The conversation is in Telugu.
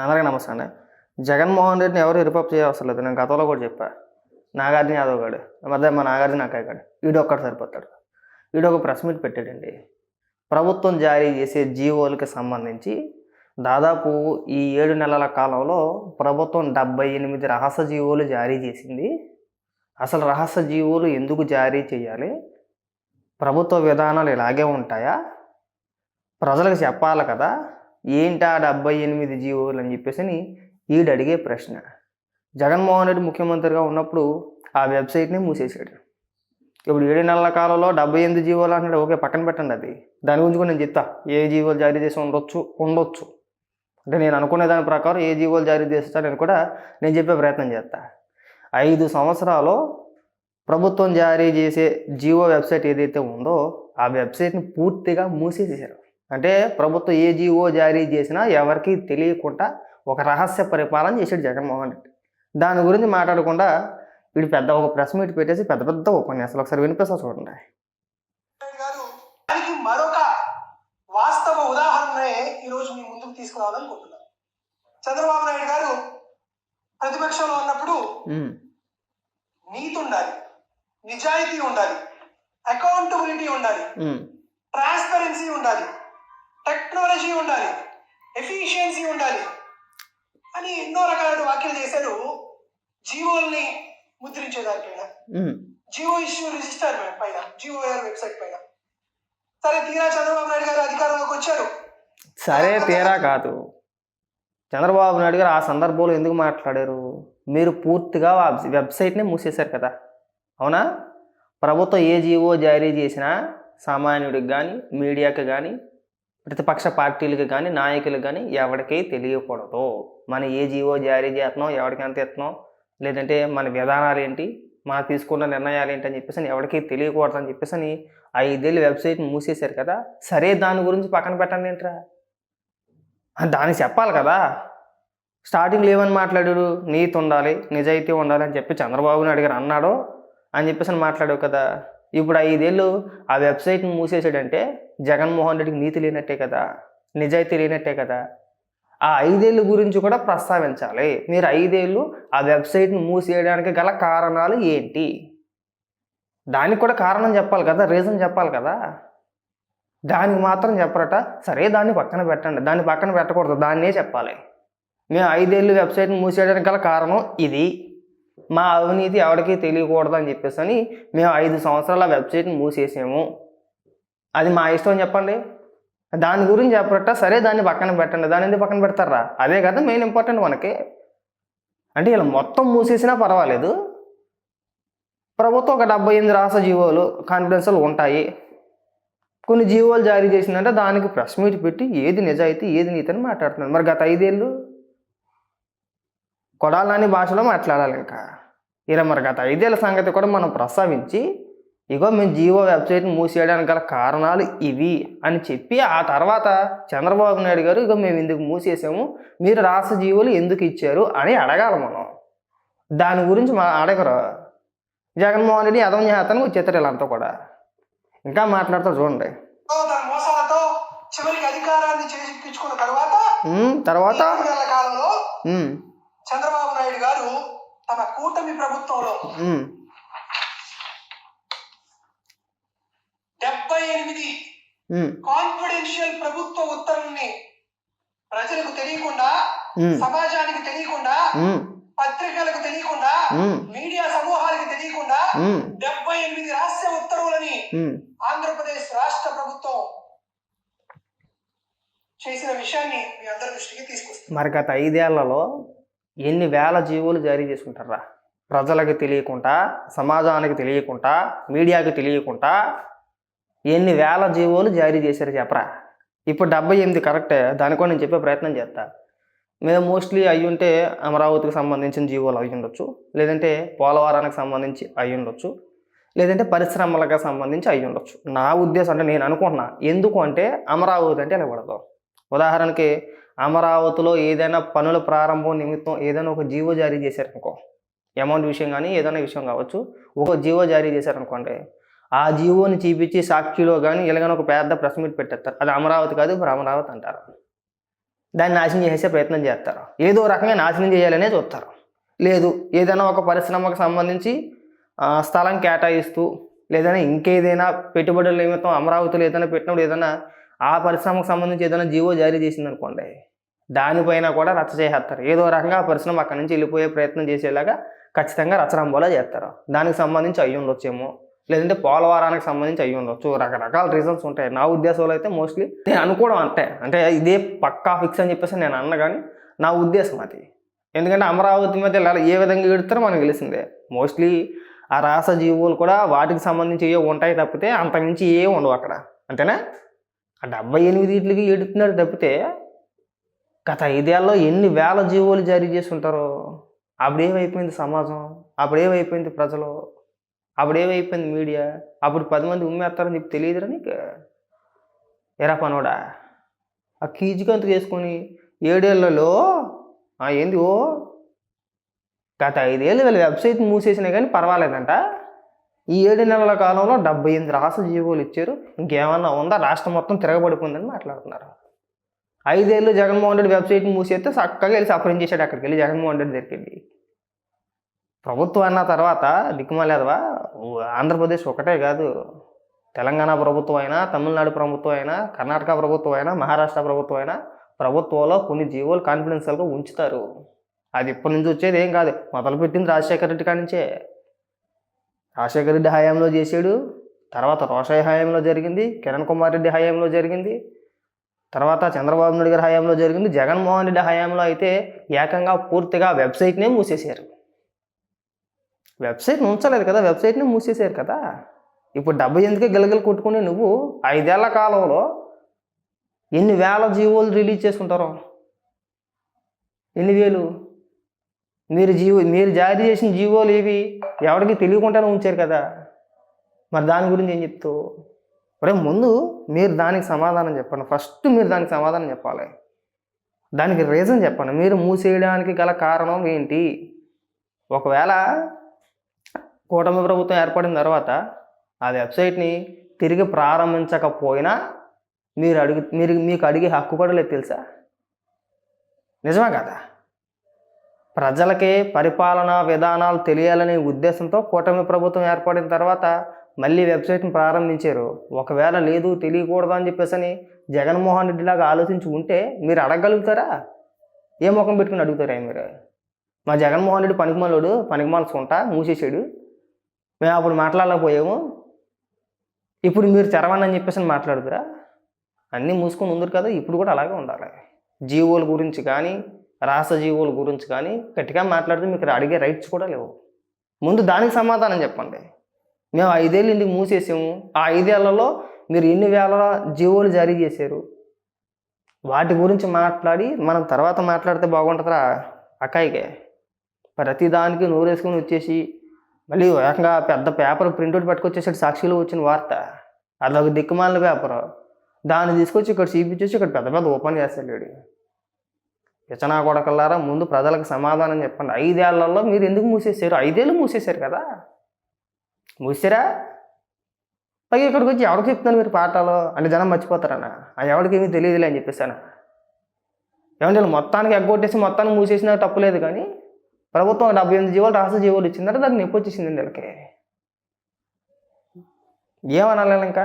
అందరికీ నమస్తే అండి. జగన్మోహన్ రెడ్డిని ఎవరు రిపప్ చేయవసరం లేదు నేను గతంలో కూడా చెప్పా. నాగార్జున యాదవ్ గాడు. మధ్య మా నాగార్జున అక్కయ్య గాడు. వీడు ఒక్కడు సరిపోతాడు. వీడు ఒక ప్రెస్ మీట్ పెట్టాడండి. ప్రభుత్వం జారీ చేసే జీవోలకి సంబంధించి దాదాపు ఈ ఏడు నెలల కాలంలో ప్రభుత్వం డెబ్బై ఎనిమిది రహస్య జీవోలు జారీ చేసింది. అసలు రహస్య జీవోలు ఎందుకు జారీ చేయాలి? ప్రభుత్వ విధానాలు ఇలాగే ఉంటాయా? ప్రజలకు చెప్పాలి కదా. ఏంటి ఆ డెబ్బై ఎనిమిది జీవోలు అని చెప్పేసి అని ఈడు అడిగే ప్రశ్న. జగన్మోహన్ రెడ్డి ముఖ్యమంత్రిగా ఉన్నప్పుడు ఆ వెబ్సైట్ని మూసేశాడు. ఇప్పుడు ఏడు నెలల కాలంలో డెబ్బై ఎనిమిది జీవోలు అంటాడు ఓకే పక్కన పెట్టండి అది. దాని గురించి కూడా నేను చెప్తా. ఏ జీవోలు జారీ చేసి ఉండొచ్చు? ఉండొచ్చు. అంటే నేను అనుకునే దాని ప్రకారం ఏ జీవోలు జారీ చేస్తానని కూడా నేను చెప్పే ప్రయత్నం చేస్తా. ఐదు సంవత్సరాలు ప్రభుత్వం జారీ చేసే జీవో వెబ్సైట్ ఏదైతే ఉందో ఆ వెబ్సైట్ని పూర్తిగా మూసేసేసారు అంటే ప్రభుత్వం ఏ జీవో జారీ చేసినా ఎవరికి తెలియకుండా ఒక రహస్య పరిపాలన చేశాడు జగన్మోహన్ రెడ్డి. దాని గురించి మాట్లాడకుండా వీడు పెద్ద ఒక ప్రెస్ మీట్ పెట్టేసి పెద్ద పెద్ద ఉపన్యాసాలు ఒకసారి వినిపిస్తా చూడండి. మరొక వాస్తవ ఉదాహరణనే ఈరోజు మీ ముందుకు తీసుకురావాలనుకుంటున్నాను చంద్రబాబు నాయుడు గారు ప్రతిపక్షంలో ఉన్నప్పుడు నీతి ఉండాలి నిజాయితీ ఉండాలి అకౌంటబిలిటీ ఉండాలి ట్రాన్స్పరెన్సీ ఉండాలి. టెక్నాలజీ ఉండాలి ఎఫిషియన్సీ ఉండాలి అని ఎన్నో రకాల వ్యాఖ్యలు చేశారు. జీవోల్ని ముద్రించే దానిపైన. జియో ఇష్యూ రిజిస్టర్ పైన జియోఆర్ వెబ్సైట్ పైన. సరే తీరా చంద్రబాబు నాయుడు గారు అధికారంలోకి వచ్చారు. సరే తీరా కాదు. చంద్రబాబు నాయుడు గారు ఆ సందర్భంలో ఎందుకు మాట్లాడారు? మీరు పూర్తిగా వెబ్సైట్ని మూసేశారు కదా. అవునా? ప్రభుత్వం ఏ జీవో జారీ చేసినా సామాన్యుడికి కానీ మీడియాకి కానీ ప్రతిపక్ష పార్టీలకు కానీ నాయకులకు కానీ ఎవరికీ తెలియకూడదు. మన ఏ జీవో జారీ చేస్తున్నాం ఎవరికి ఎంత ఇస్తున్నాం లేదంటే మన విధానాలు ఏంటి మనం తీసుకున్న నిర్ణయాలు ఏంటి అని చెప్పేసి ఎవరికీ తెలియకూడదు అని చెప్పేసి అని ఐదేళ్ళు వెబ్సైట్ మూసేశారు కదా సరే దాని గురించి పక్కన పెట్టండి ఏంట్రా? దాన్ని దానికి చెప్పాలి కదా. స్టార్టింగ్లో ఏమని మాట్లాడాడు? నీతి ఉండాలి నిజాయితీ ఉండాలి అని చెప్పి చంద్రబాబు నాయుడు గారు అన్నాడు అని చెప్పేసి అని మాట్లాడావు కదా. ఇప్పుడు ఐదేళ్ళు ఆ వెబ్సైట్ని మూసేసాడంటే జగన్మోహన్ రెడ్డికి నీతి లేనట్టే కదా నిజాయితీ లేనట్టే కదా ఆ ఐదేళ్ళ గురించి కూడా ప్రస్తావించాలి. మీరు ఐదేళ్ళు ఆ వెబ్సైట్ని మూసేయడానికి గల కారణాలు ఏంటి? దానికి కూడా కారణం చెప్పాలి కదా రీజన్ చెప్పాలి కదా. దానికి మాత్రం చెప్పరట సరే దాన్ని పక్కన పెట్టండి దాన్ని పక్కన పెట్టకూడదు దాన్నే చెప్పాలి. మేము ఐదేళ్ళు వెబ్సైట్ని మూసేయడానికి గల కారణం ఇది. మా అవినీతి ఎవరికీ తెలియకూడదు అని చెప్పేసి అని మేము ఐదు సంవత్సరాల వెబ్సైట్ని మూసేసాము. అది మా ఇష్టం అని చెప్పండి. దాని గురించి చెప్పట సరే దాన్ని పక్కన పెట్టండి. దాని ఎందుకు పక్కన పెడతారా? అదే కదా మెయిన్ ఇంపార్టెంట్ మనకి. అంటే ఇలా మొత్తం మూసేసినా పర్వాలేదు. ప్రభుత్వం ఒక డెబ్బై ఎనిమిది రాష్ట్ర జీవోలు కాన్ఫిడెన్స్లు ఉంటాయి. కొన్ని జీవోలు జారీ చేసిందంటే దానికి ప్రెస్ మీట్ పెట్టి ఏది నిజాయితీ ఏది నీతి అని మాట్లాడుతున్నారు. మరి గత ఐదేళ్ళు కొడాలని భాషలో మాట్లాడాలి ఇంకా. ఇలా మరి గత ఐదేళ్ళ సంగతి కూడా మనం ప్రస్తావించి ఇగో మేము జియో వెబ్సైట్ని మూసేయడానికి గల కారణాలు ఇవి అని చెప్పి ఆ తర్వాత చంద్రబాబు నాయుడు గారు ఇగో మేము ఎందుకు మూసేసాము మీరు రాష్ట్ర జీవోలు ఎందుకు ఇచ్చారు అని అడగాలి మనం. దాని గురించి మా అడగరు. జగన్మోహన్ రెడ్డి అదం చేస్తానికి వచ్చేస్తారు వీళ్ళంతా కూడా. ఇంకా మాట్లాడతారు చూడండి. తన మోసాలతో చివరికి అధికారాన్ని చేజిక్కించుకున్న తర్వాత కాలంలో చంద్రబాబు నాయుడు గారు తన కూటమి ప్రభుత్వంలో డెబ్బై ఎనిమిది కాన్ఫిడెన్షియల్ ప్రభుత్వ ఉత్తర్వుల్ని ప్రజలకు తెలియకుండా సమాజానికి తెలియకుండా పత్రికలకు తెలియకుండా మీడియా సమూహాలకు తెలియకుండా డెబ్బై ఎనిమిది రహస్య ఉత్తర్వులని. ఆంధ్రప్రదేశ్ రాష్ట్ర ప్రభుత్వం చేసిన విషయాన్ని మీ అందరి దృష్టికి తీసుకొస్తుంది. మరి గత ఐదేళ్ళలో ఎన్ని వేల జీవోలు జారీ చేసుకుంటారా? ప్రజలకు తెలియకుండా సమాజానికి తెలియకుండా మీడియాకి తెలియకుండా ఎన్ని వేల జీవోలు జారీ చేశారు చెప్పరా? ఇప్పుడు డెబ్బై ఎనిమిది కరెక్టే. దాని కూడా నేను చెప్పే ప్రయత్నం చేస్తా. మేము మోస్ట్లీ అయి ఉంటే అమరావతికి సంబంధించిన జీవోలు అయి ఉండొచ్చు. లేదంటే పోలవరానికి సంబంధించి అయి ఉండొచ్చు. లేదంటే పరిశ్రమలకు సంబంధించి అయి ఉండొచ్చు. నా ఉద్దేశం అంటే నేను అనుకుంటున్నా. ఎందుకు అంటే అమరావతి అంటే ఇలా ఉదాహరణకి అమరావతిలో ఏదైనా పనుల ప్రారంభం నిమిత్తం ఏదైనా ఒక జీవో జారీ చేశారనుకో అమౌంట్ విషయం కానీ ఏదైనా విషయం కావచ్చు ఒక జీవో జారీ చేశారనుకోండి ఆ జీవోని చూపించి సాక్షిలో కానీ ఇలాగని ఒక పెద్ద ప్రెస్ మీట్ పెట్టేస్తారు. అది అమరావతి కాదు ఇప్పుడు అమరావతి అంటారు. దాన్ని నాశనం చేసే ప్రయత్నం చేస్తారు. ఏదో రకంగా నాశనం చేయాలనే చూస్తారు. లేదు ఏదైనా ఒక పరిశ్రమకు సంబంధించి స్థలం కేటాయిస్తూ లేదైనా ఇంకేదైనా పెట్టుబడుల నిమిత్తం అమరావతిలో ఏదైనా పెట్టినప్పుడు ఏదైనా ఆ పరిశ్రమకు సంబంధించి ఏదైనా జీవో జారీ చేసింది అనుకోండి దానిపైన కూడా రచ్చ చేసేస్తారు. ఏదో రకంగా ఆ పరిశ్రమ అక్కడి నుంచి వెళ్ళిపోయే ప్రయత్నం చేసేలాగా ఖచ్చితంగా రచరంబోలా చేస్తారు. దానికి సంబంధించి అయ్యి ఉండొచ్చేమో లేదంటే పోలవరానికి సంబంధించి అయ్యి ఉండొచ్చు. రకరకాల రీజన్స్ ఉంటాయి. నా ఉద్దేశంలో అయితే మోస్ట్లీ నేను అనుకోవడం అంతే. అంటే ఇదే పక్కా ఫిక్స్ అని చెప్పేసి నేను అన్న కానీ నా ఉద్దేశం అది. ఎందుకంటే అమరావతి మధ్య ఏ విధంగా ఎడుతారో మనకు తెలిసిందే. మోస్ట్లీ ఆ రాస జీవులు కూడా వాటికి సంబంధించి ఏ ఉంటాయి తప్పితే అంతకుమించి ఏ ఉండవు అక్కడ. అంతేనా? ఆ డెబ్బై ఎనిమిది వీటికి తప్పితే గత ఐదేళ్ళలో ఎన్ని వేల జీవోలు జారీ చేసి ఉంటారో. అప్పుడేమైపోయింది సమాజం? అప్పుడేమైపోయింది ప్రజలు? అప్పుడేమైపోయింది మీడియా? అప్పుడు పది మంది ఉమ్మేస్తారని చెప్పి తెలియదురా నీకు? ఎరా పనోడా? ఆ కీచుకంత వేసుకొని ఏడేళ్ళలో ఏంది ఓ? గత ఐదేళ్ళు వీళ్ళ వెబ్సైట్ మూసేసినా కానీ పర్వాలేదంట. ఈ ఏడు నెలల కాలంలో డెబ్బై ఎనిమిది రాష్ట్ర జీవోలు ఇచ్చారు. ఇంకేమన్నా ఉందా? రాష్ట్రం మొత్తం తిరగబడిపోయిందని మాట్లాడుతున్నారు. ఐదేళ్ళు జగన్మోహన్ రెడ్డి వెబ్సైట్ మూసేస్తే చక్కగా వెళ్ళి సఫరం చేశాడు అక్కడికి వెళ్ళి జగన్మోహన్ రెడ్డి దగ్గరికి వెళ్ళి. ప్రభుత్వం అన్న తర్వాత దిక్కుమాలేదవా? ఆంధ్రప్రదేశ్ ఒకటే కాదు. తెలంగాణ ప్రభుత్వం అయినా తమిళనాడు ప్రభుత్వం అయినా కర్ణాటక ప్రభుత్వం అయినా మహారాష్ట్ర ప్రభుత్వం అయినా ప్రభుత్వంలో కొన్ని జీవోలు కాన్ఫిడెన్షియల్గా ఉంచుతారు. అది ఇప్పటి నుంచి వచ్చేది ఏం కాదు. మొదలుపెట్టింది రాజశేఖర రెడ్డి కానించే నుంచే. రాజశేఖర రెడ్డి హయాంలో చేశాడు. తర్వాత రోషయ్య హయాంలో జరిగింది. కిరణ్ కుమార్ రెడ్డి హయాంలో జరిగింది. తర్వాత చంద్రబాబు నాయుడు గారి హయాంలో జరిగింది. జగన్మోహన్ రెడ్డి హయాంలో అయితే ఏకంగా పూర్తిగా వెబ్సైట్నే మూసేశారు. వెబ్సైట్ని ఉంచలేదు కదా వెబ్సైట్ని మూసేశారు కదా. ఇప్పుడు డెబ్బై ఎందుకే గిలగిలు కొట్టుకుని నువ్వు ఐదేళ్ళ కాలంలో ఎన్ని వేల జీవోలు రిలీజ్ చేసుకుంటారో? ఎన్ని వేలు? మీరు జీవో మీరు జారీ చేసిన జీవోలు ఏవి? ఎవరికి తెలియకుండానే ఉంచారు కదా. మరి దాని గురించి ఏం చెప్తావు? ఒరే ముందు మీరు దానికి సమాధానం చెప్పండి. ఫస్ట్ మీరు దానికి సమాధానం చెప్పాలి. దానికి రీజన్ చెప్పండి. మీరు మూసేయడానికి గల కారణం ఏంటి? ఒకవేళ కూటమి ప్రభుత్వం ఏర్పడిన తర్వాత ఆ వెబ్సైట్ని తిరిగి ప్రారంభించకపోయినా మీరు అడుగు మీరు మీకు అడిగే హక్కు కూడా లేదు తెలుసా? నిజమే కదా? ప్రజలకే పరిపాలనా విధానాలు తెలియాలనే ఉద్దేశంతో కూటమి ప్రభుత్వం ఏర్పడిన తర్వాత మళ్ళీ వెబ్సైట్ని ప్రారంభించారు. ఒకవేళ లేదు తెలియకూడదు అని చెప్పేసి అని జగన్మోహన్ రెడ్డి లాగా ఆలోచించి ఉంటే మీరు అడగగలుగుతారా? ఏ ముఖం పెట్టుకుని అడుగుతారా మీరు? మా జగన్మోహన్ రెడ్డి పనికిమాలోడు పనికిమాలసుకుంటా మూసేసాడు మేము అప్పుడు మాట్లాడలేకపోయాము. ఇప్పుడు మీరు తెరవండి అని చెప్పేసి మాట్లాడుతురా అన్నీ మూసుకొని ఉందరు కదా ఇప్పుడు కూడా అలాగే ఉండాలి. జీవోల గురించి కానీ రాస జీవోల గురించి కానీ గట్టిగా మాట్లాడితే మీకు అడిగే రైట్స్ కూడా లేవు. ముందు దానికి సమాధానం చెప్పండి. మేము ఐదేళ్ళు ఇంటికి మూసేసాము. ఆ ఐదేళ్ళలో మీరు ఎన్ని వేల జీవోలు జారీ చేశారు? వాటి గురించి మాట్లాడి మనం తర్వాత మాట్లాడితే బాగుంటుందిరా అక్కాయికే. ప్రతి దానికి నూరేసుకొని వచ్చేసి మళ్ళీ ఏకంగా పెద్ద పేపర్ ప్రింట్అవుట్ పట్టుకొచ్చేసాడు సాక్షిలో వచ్చిన వార్త. అదొక దిక్కుమాలిన పేపరు. దాన్ని తీసుకొచ్చి ఇక్కడ చూపించేసి ఇక్కడ పెద్ద పెద్ద ఓపెన్ చేస్తాడు వీడు. విచనా కొడకల్లారా ముందు ప్రజలకు సమాధానం చెప్పండి. ఐదేళ్ళలో మీరు ఎందుకు మూసేశారు? ఐదేళ్ళు మూసేశారు కదా. మూసారా? పైగా ఇక్కడికి వచ్చి ఎవరికి చెప్తాను మీరు పాఠాలు? అంటే జనం మర్చిపోతారన్న ఆ ఎవరికి ఏమీ తెలియదులే అని చెప్పేసాను. ఏమంటే మొత్తానికి ఎగ్గొట్టేసి మొత్తానికి మూసేసినా తప్పులేదు కానీ ప్రభుత్వం డెబ్బై ఎనిమిది జీవోలు రాష్ట్ర జీవోలు ఇచ్చిందంటే దానికి నొప్పి వచ్చేసిందండి వీళ్ళకి. ఏమనాలి ఇంకా?